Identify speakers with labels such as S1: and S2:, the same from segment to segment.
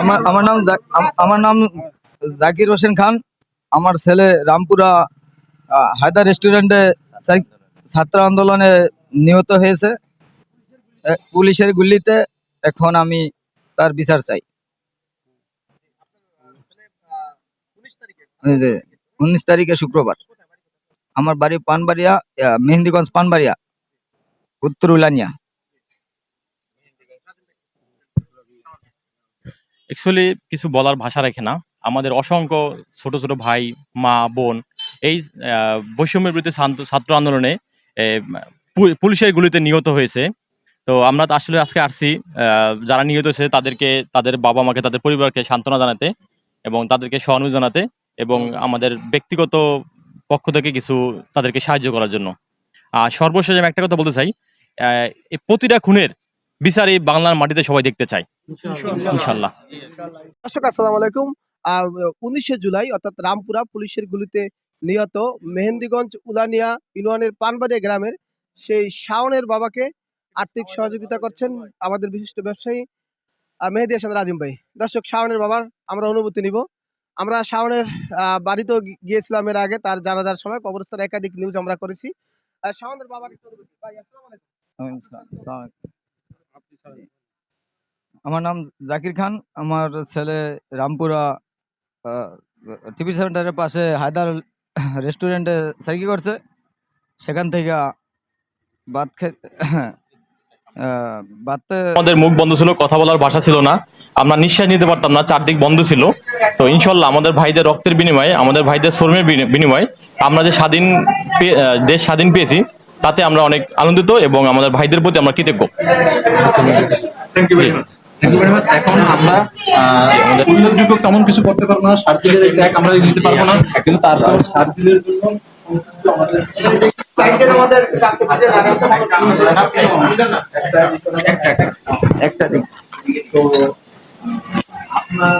S1: আমার আমার নাম আমার নাম জাকির হোসেন খান। আমার ছেলে রামপুরা হায়দার রেস্টুরেন্টে ছাত্র আন্দোলনে নিহত হয়েছে। পুলিশের গুলিতে এখন আমি তার বিচার চাই। যে, উনিশ তারিখে শুক্রবার। আমার বাড়ি পানবাড়িয়া মেহেন্দিগঞ্জ পানবাড়িয়া, উত্তর উলানিয়া।
S2: অ্যাকচুয়ালি কিছু বলার ভাষা রাখে না। আমাদের অসংখ্য ছোট ছোট ভাই, মা, বোন এই বৈষম্যের বিরুদ্ধে ছাত্র আন্দোলনে পুলিশের গুলিতে নিহত হয়েছে। তো আমরা আসলে আজকে আসছি যারা নিহত হয়েছে তাদেরকে, তাদের বাবা মাকে তাদের পরিবারকে সান্ত্বনা জানাতে এবং তাদেরকে সহানুভূতি জানাতে এবং আমাদের ব্যক্তিগত পক্ষ থেকে কিছু তাদেরকে সাহায্য করার জন্য। আর সর্বশেষ আমি একটা কথা বলতে চাই প্রতিটা খুনের বিচার এই বাংলার মাটিতে সবাই দেখতে চায়। ইনশাল্লাহ
S3: দর্শক আসসালাম আলাইকুম। উনিশে জুলাই অর্থাৎ রামপুরা পুলিশের গুলিতে নিহত মেহেন্দিগঞ্জ উলানিয়া ইউনিয়নের পানবাড়িয়া গ্রামের সেই শাওনের বাবাকে আর্থিক সহযোগিতা করছেন আমাদের বিশিষ্ট ব্যবসায়ী মেহেদি হাসান রাজিম ভাই। দর্শক শাওনের বাবার আমরা অনুভূতি নিব। আমরা শাওনের আহ, বাড়িতেও গিয়েছিলাম এর আগে তার জানাজার সময় কবরস্থান একাধিক নিউজ আমরা করেছি। শাওনের বাবার অনুভূতি। ভাই, আসসালামু আলাইকুম।
S1: আমার নাম জাকির খান আমার ছেলে রামপুরা টিভি সেন্টারের পাশে হায়দার রেস্টুরেন্টে সাইকি করছে। সেখান থেকে ভাত খে আহ, ভাত
S2: আমাদের মুখ বন্ধ ছিল কথা বলার ভাষা ছিল না। আমরা নিঃশ্বাস নিতে পারতাম না চারদিক বন্ধ ছিল। তো ইনশাল্লাহ আমাদের ভাইদের রক্তের বিনিময়ে আমাদের ভাইদের শ্রমের বিনিময়ে আমরা যে স্বাধীন দেশ স্বাধীন পেয়েছি তাতে আমরা অনেক আনন্দিত এবং আমাদের ভাইদের প্রতি আমরা কৃতজ্ঞ।
S4: Thank you very much thank you very much এখন আমরা উল্লেখযোগ্য তেমন কিছু করতে পারব না। ত্যাগ আমরা নিতে পারব না। কিন্তু তারপর সার্জিলের জন্য একটা দিক তো আপনার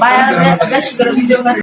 S4: Bayağı da ya, video kan.